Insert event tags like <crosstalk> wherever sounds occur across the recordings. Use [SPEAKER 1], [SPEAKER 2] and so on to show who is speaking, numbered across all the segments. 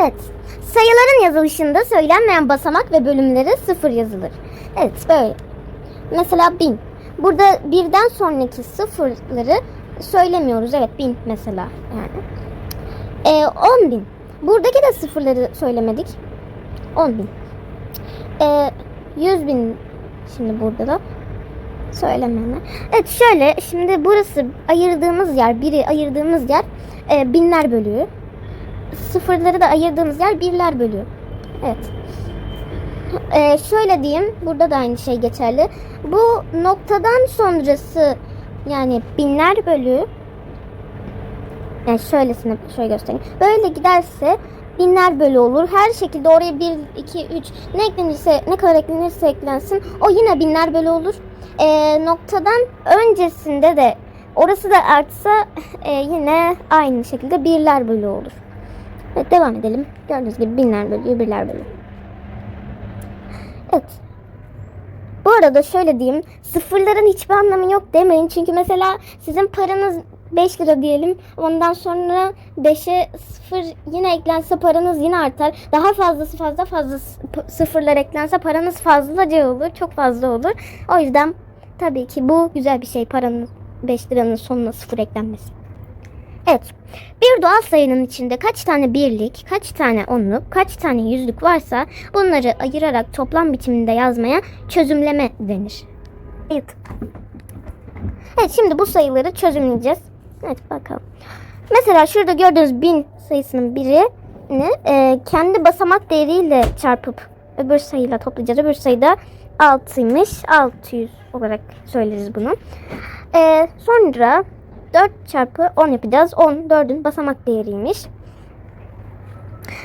[SPEAKER 1] Evet. Sayıların yazılışında söylenmeyen basamak ve bölümleri sıfır yazılır. Evet böyle. Mesela bin. Burada birden sonraki sıfırları söylemiyoruz. Evet bin mesela yani. Ee, on bin. Buradaki de sıfırları söylemedik. On bin. Ee, yüz bin şimdi burada da söylemeyenler. Evet şöyle şimdi burası ayırdığımız yer, biri ayırdığımız yer e, binler bölüğü. Sıfırları da ayırdığımız yer birler bölüğü. Evet. Ee, şöyle diyeyim, burada da aynı şey geçerli. Bu noktadan sonrası yani binler bölüğü yani şöylesine şöyle göstereyim. Böyle giderse binler bölü olur. Her şekilde oraya 1, 2, 3 ne eklenirse ne kadar eklenirse eklensin o yine binler bölü olur. Ee, noktadan öncesinde de orası da artsa <laughs> e, yine aynı şekilde birler bölü olur. Evet devam edelim. Gördüğünüz gibi binler bölü, birler bölü. Evet. Bu arada şöyle diyeyim. Sıfırların hiçbir anlamı yok demeyin. Çünkü mesela sizin paranız 5 lira diyelim. Ondan sonra 5'e sıfır yine eklense paranız yine artar. Daha fazlası fazla fazla sıfırlar eklense paranız fazlaca olur. Çok fazla olur. O yüzden tabii ki bu güzel bir şey. Paranın 5 liranın sonuna sıfır eklenmesi. Evet. Bir doğal sayının içinde kaç tane birlik, kaç tane onluk, kaç tane yüzlük varsa bunları ayırarak toplam biçiminde yazmaya çözümleme denir. Evet. Evet şimdi bu sayıları çözümleyeceğiz. Evet bakalım. Mesela şurada gördüğünüz bin sayısının birini e, kendi basamak değeriyle çarpıp öbür sayıyla toplayacağız. Öbür sayıda 6'ymış. 600 olarak söyleriz bunu. E, sonra 4 çarpı 10 yapacağız. 10 4'ün basamak değeriymiş.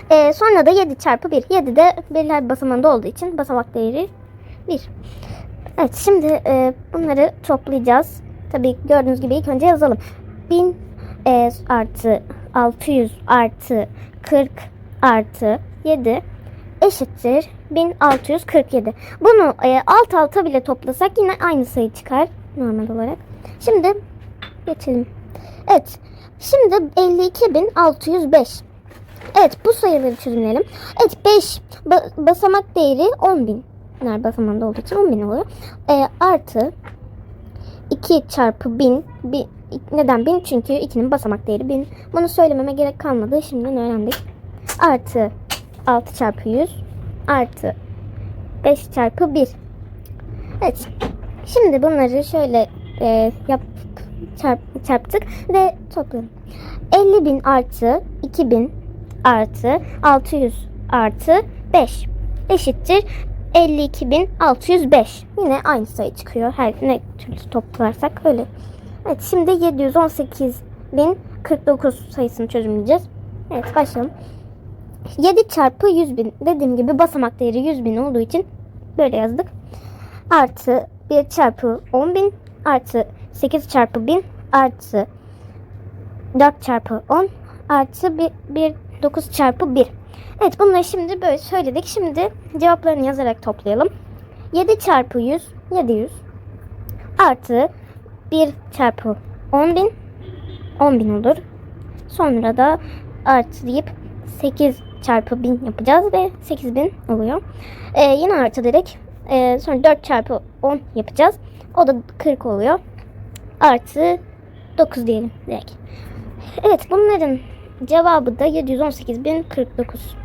[SPEAKER 1] E, sonra da 7 çarpı 1. 7 de birler basamağında olduğu için basamak değeri 1. Evet şimdi e, bunları toplayacağız. Tabii gördüğünüz gibi ilk önce yazalım. 1000 e, artı 600 artı 40 artı 7 eşittir 1647. Bunu e, alt alta bile toplasak yine aynı sayı çıkar normal olarak. Şimdi geçelim. Evet. Şimdi 52605. Evet bu sayıları çözümleyelim. Evet 5 ba- basamak değeri 10.000. Bunlar basamağında olduğu için 10.000 oluyor. E, artı 2 çarpı 1000. Bi- neden 1000? Çünkü 2'nin basamak değeri 1000. Bunu söylememe gerek kalmadı. Şimdiden öğrendik. Artı 6 çarpı 100. Artı 5 çarpı 1. Evet. Şimdi bunları şöyle e, yap, çarp, çarptık ve toplayalım. 50.000 artı 2000 artı 600 artı 5 eşittir 52.605. Yine aynı sayı çıkıyor. Her ne türlü toplarsak öyle. Evet şimdi 718.049 sayısını çözümleyeceğiz. Evet başlayalım. 7 çarpı 100.000 dediğim gibi basamak değeri 100.000 olduğu için böyle yazdık. Artı 1 çarpı 10.000 artı 8 çarpı 1000 artı 4 çarpı 10 artı 1, 1 9 çarpı 1. Evet bunları şimdi böyle söyledik. Şimdi cevaplarını yazarak toplayalım. 7 çarpı 100 700 artı 1 çarpı 10.000 10.000 olur. Sonra da artı deyip 8 çarpı 1000 yapacağız ve 8000 oluyor. Ee, yine artı dedik. Ee, sonra 4 çarpı 10 yapacağız. O da 40 oluyor. Artı 9 diyelim direkt. Evet bunların cevabı da 718.049.